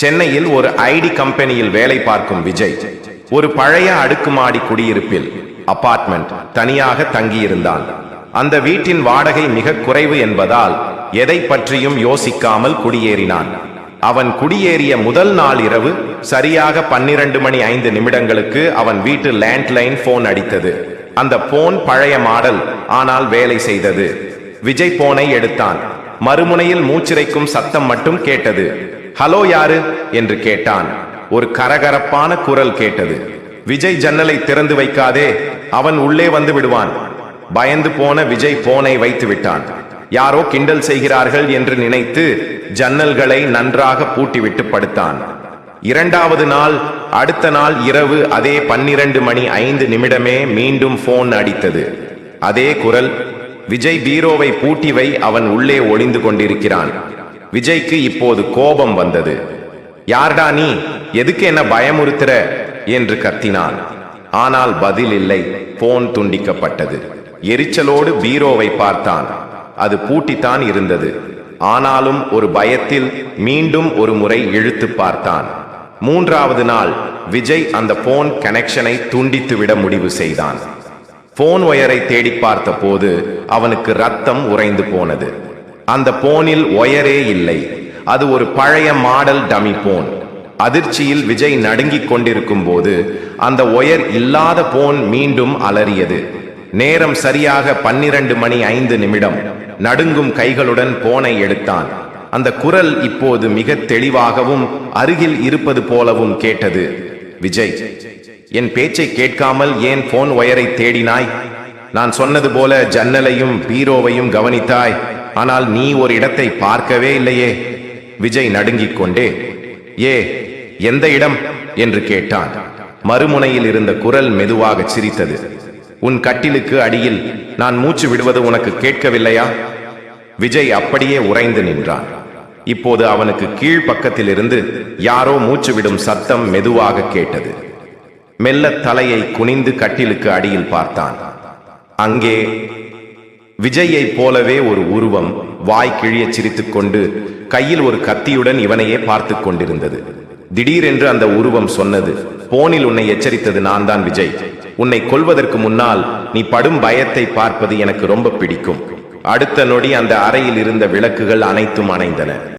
சென்னையில் ஒரு ஐடி கம்பெனியில் வேலை பார்க்கும் விஜய் ஒரு பழைய அடுக்குமாடி குடியிருப்பில் அபார்ட்மெண்ட் தனியாக தங்கியிருந்தான். அந்த வீட்டின் வாடகை மிக குறைவு என்பதால் எதை பற்றியும் யோசிக்காமல் குடியேறினான். அவன் குடியேறிய முதல் நாள் இரவு சரியாக பன்னிரண்டு மணி ஐந்து நிமிடங்களுக்கு அவன் வீட்டு லேண்ட்லைன் போன் அடித்தது. அந்த போன் பழைய மாடல் ஆனால் வேலை செய்தது. விஜய் போனை எடுத்தான். மறுமுனையில் மூச்சிறைக்கும் சத்தம் மட்டும் கேட்டது. ஹலோ யாரு? என்று கேட்டான். ஒரு கரகரப்பான குரல் கேட்டது. விஜய் ஜன்னலை திறந்து வைக்காதே அவன் உள்ளே வந்து விடுவான். பயந்து போன விஜய் போனை வைத்து விட்டான். யாரோ கிண்டல் செய்கிறார்கள் என்று நினைத்து ஜன்னல்களை நன்றாக பூட்டிவிட்டு படுத்தான். இரண்டாவது நாள் அடுத்த நாள் இரவு அதே பன்னிரண்டு மணி ஐந்து நிமிடமே மீண்டும் போன் அடித்தது. அதே குரல் விஜய் பீரோவை பூட்டி வை அவன் உள்ளே ஒளிந்து கொண்டிருக்கிறான். விஜய்க்கு இப்போது கோபம் வந்தது. யார்டா நீ? எதுக்கு என்ன பயமுறுத்துற? என்று கத்தினான். ஆனால் பதில் இல்லை. போன் துண்டிக்கப்பட்டது. எரிச்சலோடு பீரோவை பார்த்தான். அது பூட்டித்தான் இருந்தது. ஆனாலும் ஒரு பயத்தில் மீண்டும் ஒரு முறை இழுத்து பார்த்தான். மூன்றாவது நாள் விஜய் அந்த போன் கனெக்ஷனை துண்டித்துவிட முடிவு செய்தான். போன் ஒயரை தேடி பார்த்த போது அவனுக்கு ரத்தம் உறைந்து போனது. அந்த போனில் ஒயரே இல்லை. அது ஒரு பழைய மாடல் டமி போன். அதிர்ச்சியில் விஜய் நடுங்கிக் கொண்டிருக்கும் போது அந்த ஒயர் இல்லாத போன் மீண்டும் அலறியது. நேரம் சரியாக பன்னிரண்டு மணி ஐந்து நிமிடம். நடுங்கும் கைகளுடன் போனை எடுத்தான். அந்த குரல் இப்போது மிக தெளிவாகவும் அருகில் இருப்பது போலவும் கேட்டது. விஜய் என் பேச்சை கேட்காமல் ஏன் போன் ஒயரை தேடினாய்? நான் சொன்னது போல ஜன்னலையும் பீரோவையும் கவனித்தாய். ஆனால் நீ ஒரு இடத்தை பார்க்கவே இல்லையே. விஜய் நடுங்கிக் கொண்டே ஏ எந்த இடம்? என்று கேட்டான். மறுமுனையில் இருந்த குரல் மெதுவாக சிரித்தது. உன் கட்டிலுக்கு அடியில் நான் மூச்சு விடுவது உனக்கு கேட்கவில்லையா? விஜய் அப்படியே உறைந்து நின்றான். இப்போது அவனுக்கு கீழ் பக்கத்திலிருந்து யாரோ மூச்சு விடும் சத்தம் மெதுவாக கேட்டது. மெல்ல தலையை குனிந்து கட்டிலுக்கு அடியில் பார்த்தான். அங்கே விஜய்யைப் போலவே ஒரு உருவம் வாய் கிழிய சிரித்துக்கொண்டு கையில் ஒரு கத்தியுடன் இவனையே பார்த்து கொண்டிருந்தது. திடீரென்று அந்த உருவம் சொன்னது போனில் உன்னை எச்சரித்தது நான் தான் விஜய். உன்னை கொல்வதற்கு முன்னால் நீ படும் பயத்தை பார்ப்பது எனக்கு ரொம்ப பிடிக்கும். அடுத்த நொடி அந்த அறையில் இருந்த விளக்குகள் அனைத்தும் அணைந்தன.